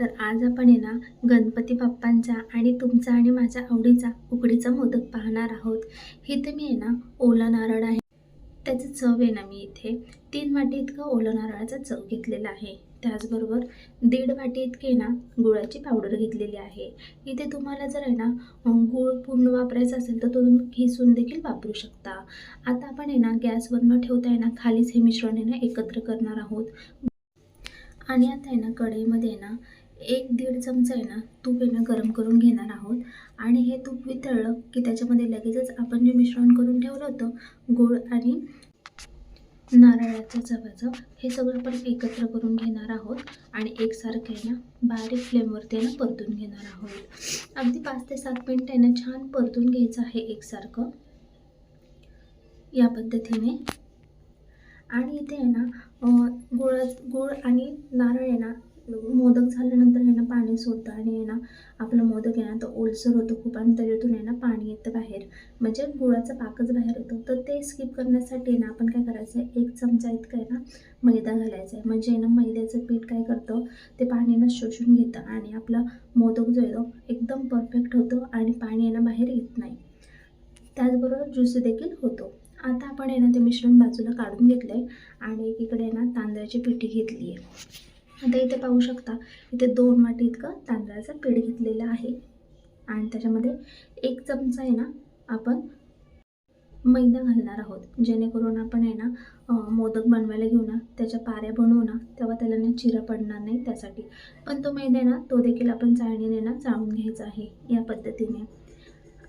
तर आज आपण आहे ना गणपती बाप्पांचा आणि तुमचा आणि माझ्या आवडीचा उकडीचा मोदक पाहणार आहोत. इथे मी आहे ना ओला नारळ आहे. त्याची चव आहे ना मी इथे तीन वाटी इतकं ओला नारळाचा चव घेतलेला आहे. त्याचबरोबर दीड वाटी इतके ना गुळाची पावडर घेतलेली आहे. इथे तुम्हाला जर आहे ना गूळ पूर्ण वापरायचा असेल तर तो तुम्ही खिसून देखील वापरू शकता. आता आपण आहे ना गॅसवर न ठेवता आहे ना खालीच हे मिश्रण आहे ना एकत्र करणार आहोत. आणि आता आहे ना कढईमध्ये ना एक दीड चमचा आहे ना तूप आहे ना गरम करून घेणार आहोत. आणि हे तूप वितळलं की त्याच्यामध्ये लगेचच आपण जे मिश्रण करून ठेवलं होतं गूळ आणि नारळाचं चव्हाचं हे सगळं आपण एकत्र करून घेणार आहोत. आणि एकसारखं आहे ना बारीक फ्लेमवरती आहे ना परतून घेणार आहोत. अगदी पाच ते सात मिनटं आहे ना छान परतून घ्यायचं आहे एकसारखं. या पद्धतीने आणि इथे आहे ना गुळ गुळ आणि नारळ आहे ना मोदक झाल्यानंतर आहे ना पाणी सोडतं आणि आहे ना आपलं मोदक आहे ना तो ओलसर होतो खूप आणि त्याच्यातून आहे ना पाणी येतं बाहेर. म्हणजे गुळाचा पाकच बाहेर येतो तर ते स्किप करण्यासाठी आहे ना आपण काय करायचं आहे एक चमचा इतकं आहे ना मैदा घालायचा आहे म्हणजे आहे ना मैद्याचं पीठ काय करतं ते पाणी ना शोषून घेतं आणि आपला मोदक जो आहे तो एकदम परफेक्ट होतो आणि पाणी आहे ना बाहेर येत नाही. त्याचबरोबर ज्यूस देखील होतो. आता आपण आहे ना ते मिश्रण बाजूला काढून घेतलं आहे आणि एकीकडे आहे ना तांदळाची पिठी घेतली आहे. आता इथे पाहू शकता इथे दोन वाटी इतकं तांदळाचं पीठ घेतलेलं आहे. आणि त्याच्यामध्ये एक चमचा आहे ना आपण मैदा घालणार आहोत. जेणेकरून आपण आहे ना मोदक बनवायला घेऊ ना त्याच्या पाऱ्या बनवू ना तेव्हा त्याला ना चिरा पडणार नाही त्यासाठी. पण तो मैदा आहे ना तो देखील आपण चाळणीने ना चाळून घ्यायचा आहे या पद्धतीने.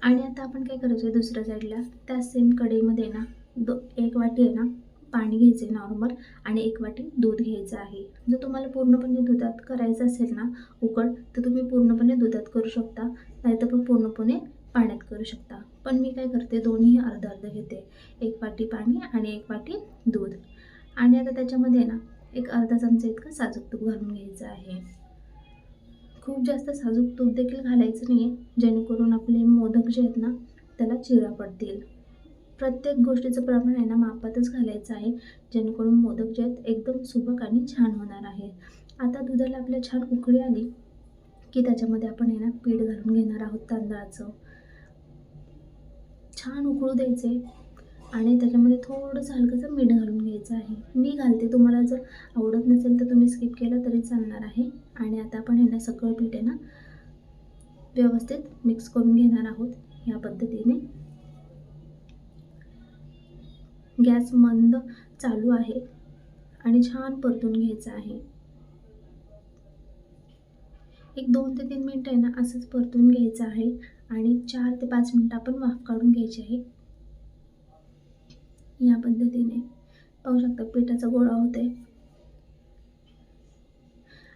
आणि आता आपण काय करायचं आहे दुसऱ्या साईडला? त्या सेम कढईमध्ये ना दो एक वाटी आहे ना पाणी घ्यायचं आहे नॉर्मल आणि एक वाटी दूध घ्यायचं आहे. जर तुम्हाला पूर्णपणे दुधात करायचं असेल ना उकड तर तुम्ही पूर्णपणे दुधात करू शकता. नाहीतर पण पूर्णपणे पाण्यात करू शकता. पण मी काय करते दोन्ही अर्ध अर्ध घेते. एक वाटी पाणी आणि एक वाटी दूध. आणि आता त्याच्यामध्ये ना एक अर्धा चमचा इतकं साजूक तूप घालून घ्यायचं आहे. खूप जास्त साजूक तूप देखील घालायचं नाही आहे जेणेकरून आपले मोदक जे आहेत ना त्याला चिरा पडतील. प्रत्येक गोष्टीचं प्रमाण आहे ना मापातच घालायचं आहे. जेणेकरून मोदक जे आहेत एकदम सुबक आणि छान होणार आहे आता दुधाला आपल्या छान उकळी आली की त्याच्यामध्ये आपण आहे ना पीठ घालून घेणार आहोत तांदळाचं. छान उकळू द्यायचे आणि त्याच्यामध्ये थोडंसं हलकंसं मीठ घालून घ्यायचं आहे. मी घालते तुम्हाला जर आवडत नसेल तर तुम्ही स्किप केलं तरी चालणार आहे. आणि आता आपण आहे ना सगळं पीठ आहे ना व्यवस्थित मिक्स करून घेणार आहोत ह्या पद्धतीने. गॅस मंद चालू आहे आणि छान परतून घ्यायचं आहे. एक दोन ते तीन मिनटं आहे ना असंच परतून घ्यायचं आहे. आणि चार ते पाच मिनटं आपण वाफ काढून घ्यायची आहे. या पद्धतीने. पाहू शकता पिठाचा गोळा होते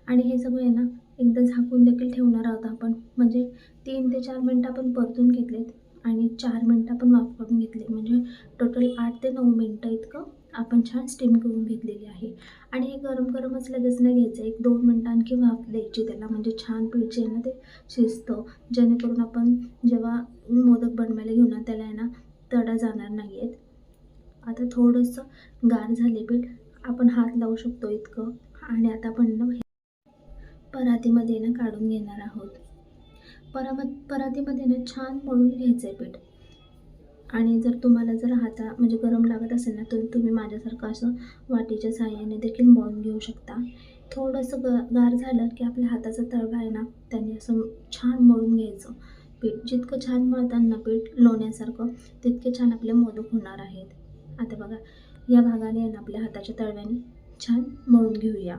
आणि हे सगळे ना एकदा झाकून देखील ठेवणार आहोत आपण. म्हणजे तीन ते चार मिनटं आपण परतून घेतलेत आणि चार मिनटं आपण वाफ करून घेतले. म्हणजे टोटल आठ ते नऊ मिनटं इतकं आपण छान स्टीम करून घेतलेली आहे. आणि हे गरम गरमच लगेच नाही घ्यायचं. एक दोन मिनटं आणखी वाफ द्यायची त्याला. म्हणजे छान पीठ जे ना ते शिजतं. जेणेकरून आपण जेव्हा मोदक बनवायला घेऊ ना त्याला आहे ना तडा जाणार नाही आहेत आता थोडंसं गार झाले पीठ. आपण हात लावू शकतो इतकं. आणि आता आपण ना परातीमध्ये ना काढून घेणार आहोत. पराम परातीमध्ये ना छान मळून घ्यायचं आहे पीठ. आणि जर तुम्हाला जर हाता म्हणजे गरम लागत असेल ना तर तुम्ही माझ्यासारखं असं वाटीच्या साह्याने देखील मळून घेऊ शकता. थोडंसं ग गार झालं की आपल्या हाताचा तळवा आहे ना त्याने असं छान मळून घ्यायचं पीठ. जितकं छान मळताना पीठ लोण्यासारखं तितके छान आपले मोदक होणार आहेत. आता बघा या भागाने आपल्या हाताच्या तळव्याने छान मळून घेऊया.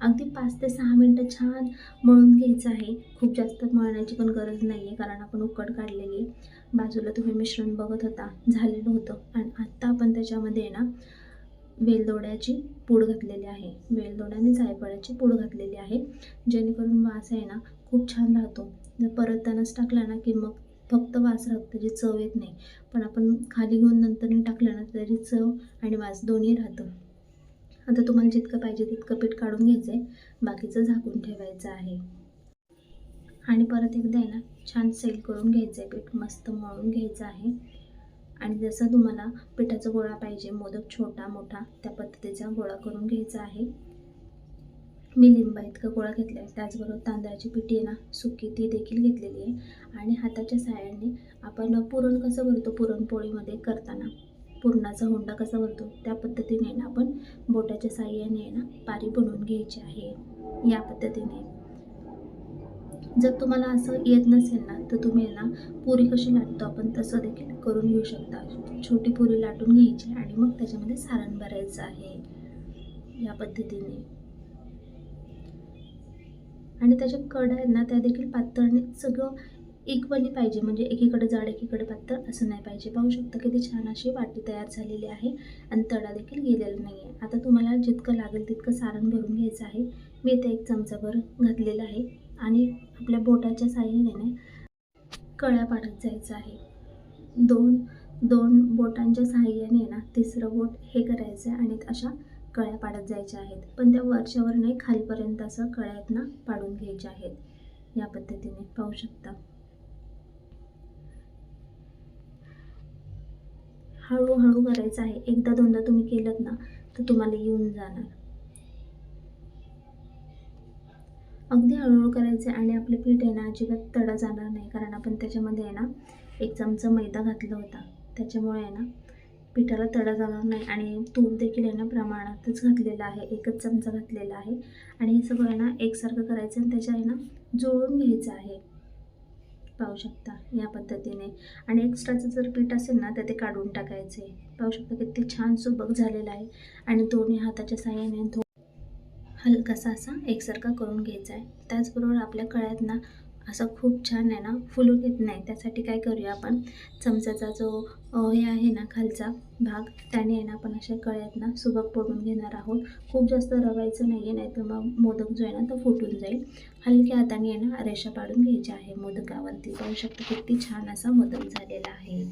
अगदी पाच ते सहा मिनटं छान मळून घ्यायचं आहे. खूप जास्त मळण्याची पण गरज नाही आहे कारण आपण उकड काढलेली आहे. बाजूला तुम्ही मिश्रण बघत होता झालेलं होतं. आणि आत्ता आपण त्याच्यामध्ये आहे ना वेलदोड्याची पूड घातलेली आहे. वेलदोडा आणि जायफळाची पूड घातलेली आहे. जेणेकरून वास आहे ना खूप छान राहतो. जर परततानाच टाकला ना की मग फक्त वास राहतो त्याची चव येत नाही. पण आपण खाली घेऊन नंतर टाकलं ना त्याची चव आणि वास दोन्ही राहतं. आता तुम्हाला जितकं पाहिजे तितकं पीठ काढून घ्यायचं आहे बाकीचं झाकून ठेवायचं आहे. आणि परत एकदा आहे ना छान सेल करून घ्यायचं आहे पीठ मस्त मळून घ्यायचं आहे. आणि जसं तुम्हाला पिठाचा गोळा पाहिजे मोदक छोटा मोठा त्या पद्धतीचा गोळा करून घ्यायचा आहे. मी लिंबा इतका गोळा घेतला आहे. त्याचबरोबर तांदळाची पिठी आहे ना सुकी ती देखील घेतलेली आहे. आणि हाताच्या साह्याने आपण पुरण कसं भरतो पुरणपोळीमध्ये करताना? पुरणाचा हुंडा कसा भरतो? त्या पद्धतीने ना आपण बोटाच्या साह्याने ना पारी बनवून घ्यायची आहे. या पद्धतीने. जर तुम्हाला असं येत नसेल ना तर तुम्ही ना पुरी कशी लाटतो आपण तसं देखील करून घेऊ शकता. छोटी पुरी लाटून घ्यायची आणि मग त्याच्यामध्ये सारण भरायचं आहे. या पद्धतीने. आणि त्याच्या कडा आहेत ना त्या देखील पातळने सगळं इक्वली पाहिजे. म्हणजे एकीकडे जाड एकीकडे पातळ असं नाही पाहिजे. पाहू शकता किती छान अशी वाटी तयार झालेली आहे आणि तडा देखील गेलेला नाही आहे आता तुम्हाला जितकं लागेल तितकं सारण भरून घ्यायचं आहे. मी इथे एक चमचाभर घातलेलं आहे आणि आपल्या बोटाच्या साह्याने कळ्या पाडत जायचं आहे. दोन दोन बोटांच्या साह्याने ना तिसरं बोट हे करायचं आहे आणि अशा कळ्या पाडत जायच्या आहेत. पण त्या वरच्यावर नाही खालीपर्यंत असं कळ्यातना पाडून घ्यायच्या आहेत. या पद्धतीने पाहू शकता. हळूहळू करायचं आहे. एकदा दोनदा तुम्ही केलं ना तर तुम्हाला येऊन जाणार. अगदी हळूहळू करायचं आणि आपले पीठ आहे ना अजिबात तडा जाणार नाही. कारण आपण त्याच्यामध्ये आहे ना एक चमचा मैदा घातला होता. त्याच्यामुळे आहे ना पिठाला तडा जाणार नाही. आणि तूप देखील आहे ना प्रमाणातच घातलेलं आहे. एकच चमचा घातलेला आहे. आणि हे सगळं आहे ना एकसारखं करायचं आणि त्याच्या आहे ना जुळवून घ्यायचं आहे. पाहू शकता या पद्धतीने. आणि एक्स्ट्राचं जर पीठ असेल ना तर ते काढून टाकायचे. पाहू शकता किती छान सुबक झालेलं आहे. आणि दोन्ही हाताच्या साह्याने धो हलकासा असा एकसारखा करून घ्यायचा आहे. त्याचबरोबर आपल्या कळ्यात ना असं खूप छान आहे ना फुलून येत नाही. त्यासाठी काय करूया आपण? चमच्याचा जो हे आहे ना खालचा भाग त्याने आहे ना आपण अशा कळ्यात ना सुबक पडून घेणार आहोत. खूप जास्त रवायचं नाही आहे नाही तर मग मोदक जो आहे ना तो फुटून जाईल. हलक्या हाताने आहे ना रेषा पाडून घ्यायच्या आहे मोदकावरती. पाहू शकतो किती छान असा मोदक झालेला आहे.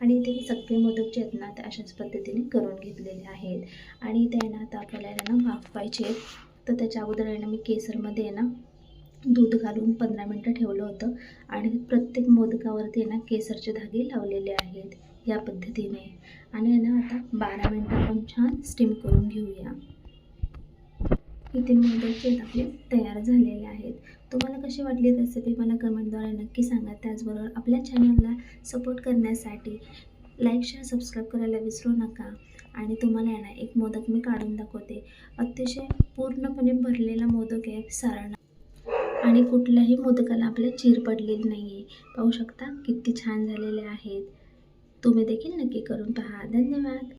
आणि इथे मी सगळे मोदक जे आहेत ना ते अशाच पद्धतीने करून घेतलेले आहेत. आणि ते ना आता आपल्याला ना वाफ पाहिजे. तर त्याच्या अगोदर आहे ना मी केसरमध्ये आहे ना दूध घालून पंधरा मिनटं ठेवलं होतं आणि प्रत्येक मोदकावरती आहे ना केसरचे धागे लावलेले आहेत या पद्धतीने. आणि ना आता बारा मिनटं आपण छान स्टीम करून घेऊया. इथे मोदक जे आपले तयार झालेले आहेत. तुम्हाला कशी वाटली रेसिपी मला कमेंटद्वारे नक्की सांगा. त्याचबरोबर आपल्या चॅनलला सपोर्ट करण्यासाठी लाईक शेअर सबस्क्राईब करायला विसरू नका. आणि तुम्हाला आहे ना एक मोदक मी काढून दाखवते. अतिशय पूर्णपणे भरलेला मोदक आहे सारण. आणि कुठल्याही मोदकाला आपल्या चीर पडलेली नाही आहे पाहू शकता किती छान झालेले आहेत. तुम्ही देखील नक्की करून पहा. धन्यवाद.